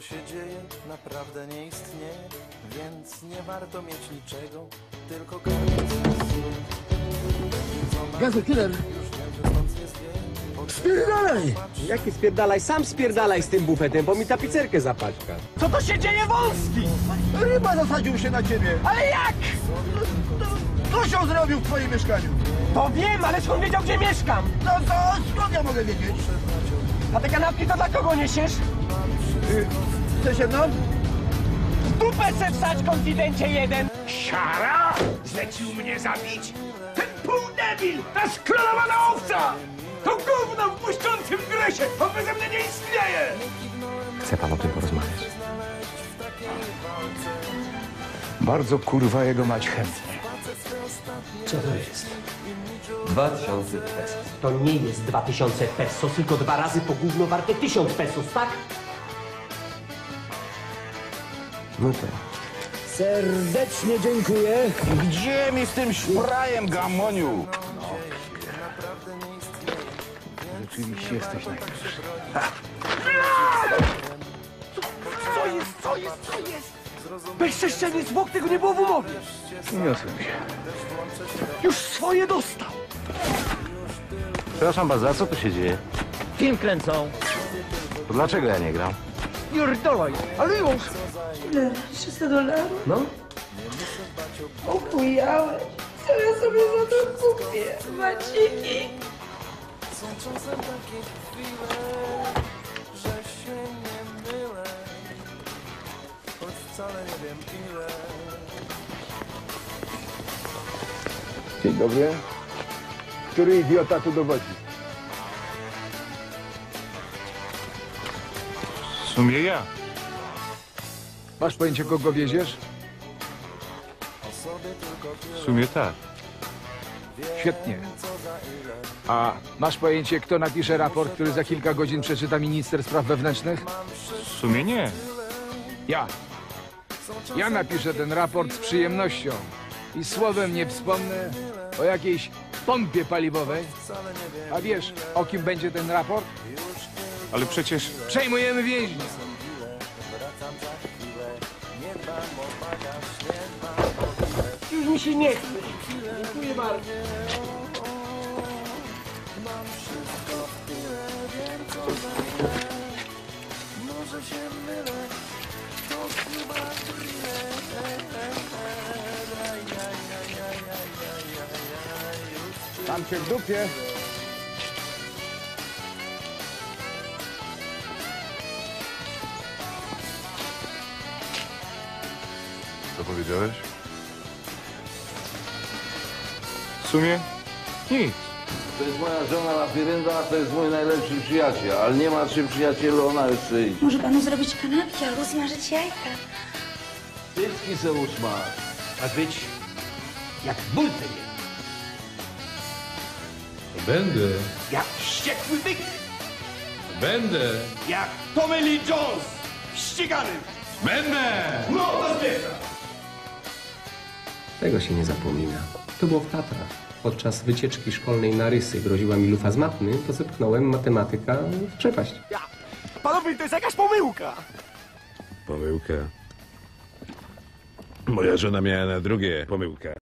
co się dzieje, naprawdę nie istnieje, więc nie warto mieć niczego, tylko koniec. Gazu, killer! Spierdalaj! Jaki spierdalaj? Sam spierdalaj z tym bufetem, bo mi tapicerkę zapaćka. Co to się dzieje, Wąski? Ryba zasadził się na ciebie. Ale jak? Co się zrobił w twoim mieszkaniu? To wiem, ale skąd wiedział, gdzie mieszkam? No to skąd ja mogę wiedzieć? A te kanapki to dla kogo niesiesz? Chcesz jedną? Dupę se wsać, konfidencie jeden! Siara? Zlecił mnie zabić? Ten półdebil! Ta sklonowana owca! To gówno w błyszczącym gresie! On beze mnie nie istnieje! Chce pan o tym porozmawiać? Bardzo kurwa jego mać chętnie. Co to jest? 2000 pesos. To nie jest 2000 pesos, tylko dwa razy po gówno warte 1000 pesos, tak? No tak. Serdecznie dziękuję. Gdzie mi z tym szprajem, gamoniu? Rzeczywiście jesteś najlepszy. Co jest, co jest, co jest? Bezczeszczenie zwłok, tego nie było w umowie. Uniosłem się. Już swoje dostał. Przepraszam bardzo, a co tu się dzieje? Film kręcą. To dlaczego ja nie gram? Pierdolaj, ale już. Ile? 300 dolarów? No. Opujałeś. Co ja sobie za to kupię? Maciki? Są czasem takie chwile, że się nie mylę, choć wcale nie wiem ile. Dzień dobry. Który idiota tu dowodzi? Sumie ja. Masz pojęcie, kogo wieziesz? W sumie tak. Świetnie. A masz pojęcie, kto napisze raport, który za kilka godzin przeczyta minister spraw wewnętrznych? W sumie nie. Ja. Ja napiszę ten raport z przyjemnością. I słowem nie wspomnę o jakiejś pompie paliwowej. A wiesz, o kim będzie ten raport? Ale przecież Przejmujemy więźnia. Już mi się nie chce. Dziękuję bardzo. Może się mylę, to chyba Tam cię w dupie. Powiedziałeś? W sumie nic. To jest moja żona Lafirynda, a to jest mój najlepszy przyjaciel. Ale nie ma trzy przyjacielu, ona jeszcze idzie. Może panu zrobić kanapki albo smażyć jajka? Tycki se usmaż. A być jak bulter. Będę, Jak wściekły byk. będę, Jak Tommy Lee Jones. Ścigany. będę! No, to zbiera. Tego się nie zapomina. To było w Tatrach. Podczas wycieczki szkolnej na rysy groziła mi lufa z matmy, to zepchnąłem matematyka w przepaść. Panowie, to jest jakaś pomyłka. Pomyłka. Moja żona miała na drugie pomyłkę.